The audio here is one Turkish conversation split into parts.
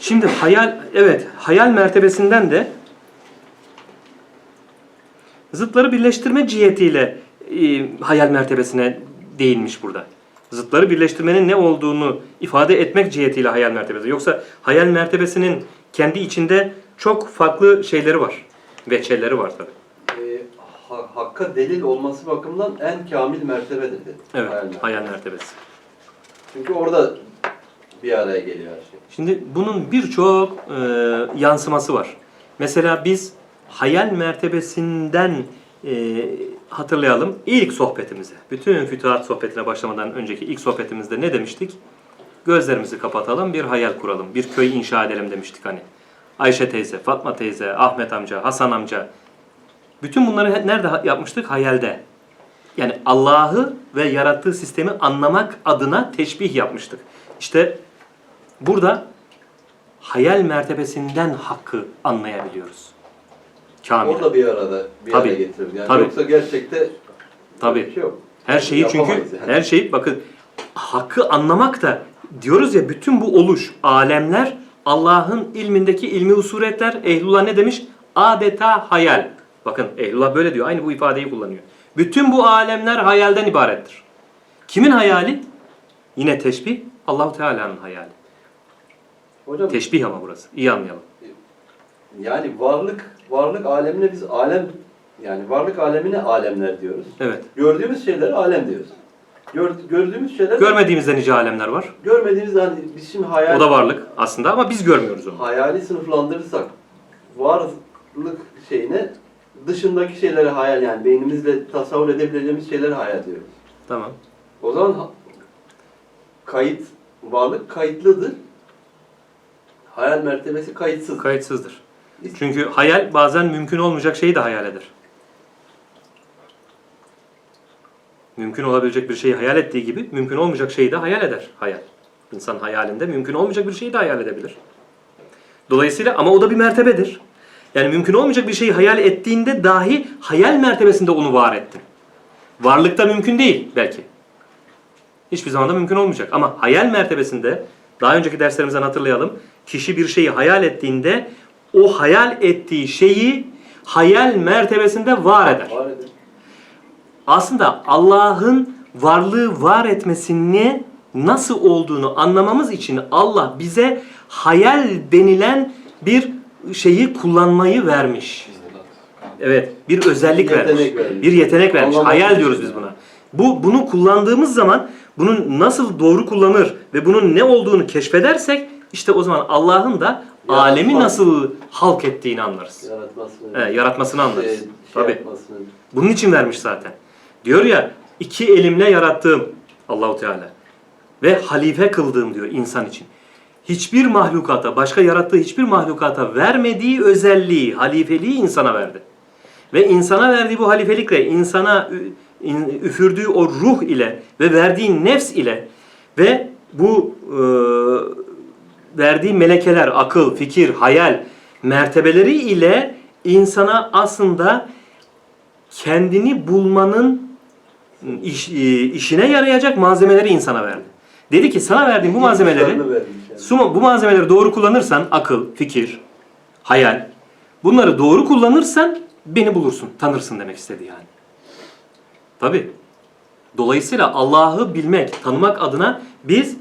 Şimdi hayal, evet hayal mertebesinden de zıtları birleştirme cihetiyle e, hayal mertebesine değinmiş burada. Zıtları birleştirmenin ne olduğunu ifade etmek cihetiyle hayal mertebesi. Yoksa hayal mertebesinin kendi içinde çok farklı şeyleri var. Veçeleri var tabii. Ha- hakka delil olması bakımından en kamil mertebedir dedi. Evet, Hayal mertebesi. hayal mertebesi. Çünkü orada bir araya geliyor her şey. Şimdi bunun birçok e, yansıması var. Mesela biz hayal mertebesinden e, hatırlayalım ilk sohbetimize. Bütün fütuhat sohbetine başlamadan önceki ilk sohbetimizde ne demiştik? Gözlerimizi kapatalım, bir hayal kuralım, bir köy inşa edelim demiştik hani. Ayşe teyze, Fatma teyze, Ahmet amca, Hasan amca. Bütün bunları nerede yapmıştık? Hayalde. Yani Allah'ı ve yarattığı sistemi anlamak adına teşbih yapmıştık. İşte burada hayal mertebesinden hakkı anlayabiliyoruz. Kamil. Orada bir arada bir Tabii. araya getirir. Yani Tabii. yoksa gerçekte Tabii. bir şey yok. Her şeyi çünkü Yapamayız yani. her şeyi bakın hakkı anlamak da diyoruz ya bütün bu oluş, alemler Allah'ın ilmindeki ilmi usuretler. Ehlullah ne demiş? Adeta hayal. Bakın Ehlullah böyle diyor. Aynı bu ifadeyi kullanıyor. Bütün bu alemler hayalden ibarettir. Kimin hayali? Yine teşbih Allahu Teala'nın hayali. Hocam Teşbih ama burası. İyi anlayalım. yani varlık varlık alemine biz alem yani varlık alemine alemler diyoruz. Evet. Gördüğümüz şeylere alem diyoruz. Gör, gördüğümüz şeyler Görmediğimizde nice alemler var. görmediğimiz hani biz şimdi hayal O da varlık aslında ama biz görmüyoruz onu. hayali sınıflandırırsak varlık şeyine dışındaki şeyleri hayal yani beynimizle tasavvur edebileceğimiz şeyleri hayal diyoruz. Tamam. O zaman kayıt varlık kayıtlıdır. Hayal mertebesi kayıtsız. Kayıtsızdır. Çünkü hayal bazen mümkün olmayacak şeyi de hayal eder. Mümkün olabilecek bir şeyi hayal ettiği gibi mümkün olmayacak şeyi de hayal eder hayal. İnsan hayalinde mümkün olmayacak bir şeyi de hayal edebilir. Dolayısıyla ama o da bir mertebedir. Yani mümkün olmayacak bir şeyi hayal ettiğinde dahi hayal mertebesinde onu var ettin. Varlıkta mümkün değil belki. Hiçbir zaman da mümkün olmayacak. Ama hayal mertebesinde daha önceki derslerimizden hatırlayalım. Kişi bir şeyi hayal ettiğinde o hayal ettiği şeyi hayal mertebesinde var eder. Var. Aslında Allah'ın varlığı var etmesini nasıl olduğunu anlamamız için Allah bize hayal denilen bir şeyi kullanmayı vermiş. Evet, bir özellik Yetenek vermiş. vermiş. Bir yetenek vermiş. Anlamak Hayal diyoruz biz buna. Bu bunu kullandığımız zaman bunun nasıl doğru kullanır ve bunun ne olduğunu keşfedersek işte o zaman Allah'ın da alemi Yaratma. nasıl halk ettiğini anlarız. Yaratmasını, He, yaratmasını anlarız. şey, şey Tabii. yapmasını. Bunun için vermiş zaten. Diyor ya iki elimle yarattığım Allahu Teala ve halife kıldığım diyor insan için. Hiçbir mahlukata, başka yarattığı hiçbir mahlukata vermediği özelliği, halifeliği insana verdi. Ve insana verdiği bu halifelikle, insana üfürdüğü o ruh ile ve verdiği nefs ile ve bu e, verdiği melekeler, akıl, fikir, hayal mertebeleri ile insana aslında kendini bulmanın iş- e, işine yarayacak malzemeleri insana verdi. Dedi ki sana verdiğim bu malzemeleri bu malzemeleri doğru kullanırsan akıl, fikir, hayal bunları doğru kullanırsan beni bulursun, tanırsın demek istedi yani. Tabi. Dolayısıyla Allah'ı bilmek, tanımak adına biz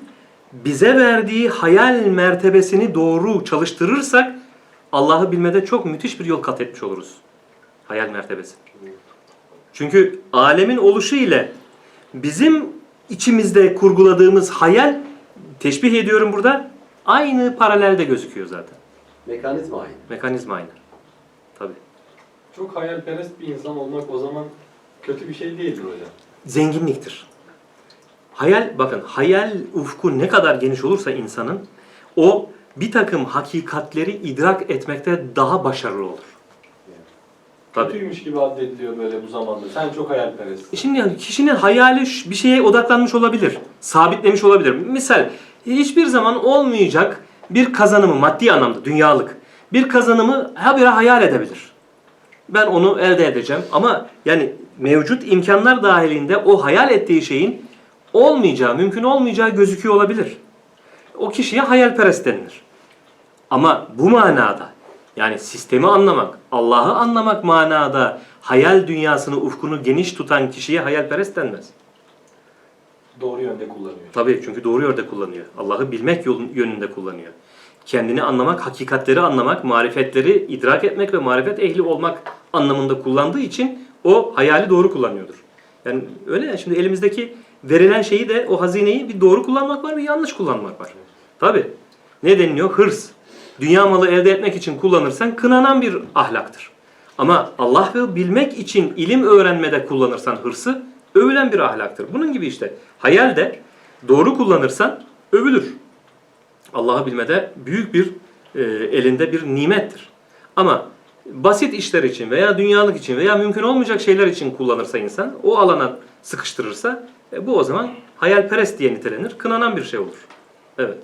bize verdiği hayal mertebesini doğru çalıştırırsak Allah'ı bilmede çok müthiş bir yol kat etmiş oluruz. Hayal mertebesi. Çünkü alemin oluşu ile bizim içimizde kurguladığımız hayal teşbih ediyorum burada aynı paralelde gözüküyor zaten. Mekanizma aynı. Mekanizma aynı. Tabii. Çok hayalperest bir insan olmak o zaman kötü bir şey değildir hocam. Zenginliktir. Hayal bakın hayal ufku ne kadar geniş olursa insanın o bir takım hakikatleri idrak etmekte daha başarılı olur. Tabii. Kötüymüş gibi addediliyor böyle bu zamanda. Sen çok hayalperest. Şimdi yani kişinin hayali bir şeye odaklanmış olabilir. Sabitlemiş olabilir. Misal hiçbir zaman olmayacak bir kazanımı maddi anlamda dünyalık bir kazanımı habire hayal edebilir. Ben onu elde edeceğim ama yani mevcut imkanlar dahilinde o hayal ettiği şeyin olmayacağı, mümkün olmayacağı gözüküyor olabilir. O kişiye hayalperest denilir. Ama bu manada yani sistemi anlamak, Allah'ı anlamak manada hayal dünyasını, ufkunu geniş tutan kişiye hayalperest denmez. Doğru yönde kullanıyor. Tabii çünkü doğru yönde kullanıyor. Allah'ı bilmek yolun- yönünde kullanıyor. Kendini anlamak, hakikatleri anlamak, marifetleri idrak etmek ve marifet ehli olmak anlamında kullandığı için o hayali doğru kullanıyordur. Yani öyle ya şimdi elimizdeki verilen şeyi de o hazineyi bir doğru kullanmak var bir yanlış kullanmak var. Tabii. Ne deniliyor? Hırs. Dünya malı elde etmek için kullanırsan kınanan bir ahlaktır. Ama Allah ve bilmek için ilim öğrenmede kullanırsan hırsı övülen bir ahlaktır. Bunun gibi işte hayal de doğru kullanırsan övülür. Allah'ı bilmede büyük bir e, elinde bir nimettir. Ama basit işler için veya dünyalık için veya mümkün olmayacak şeyler için kullanırsa insan, o alana sıkıştırırsa e, bu o zaman hayalperest diye nitelenir, kınanan bir şey olur. Evet.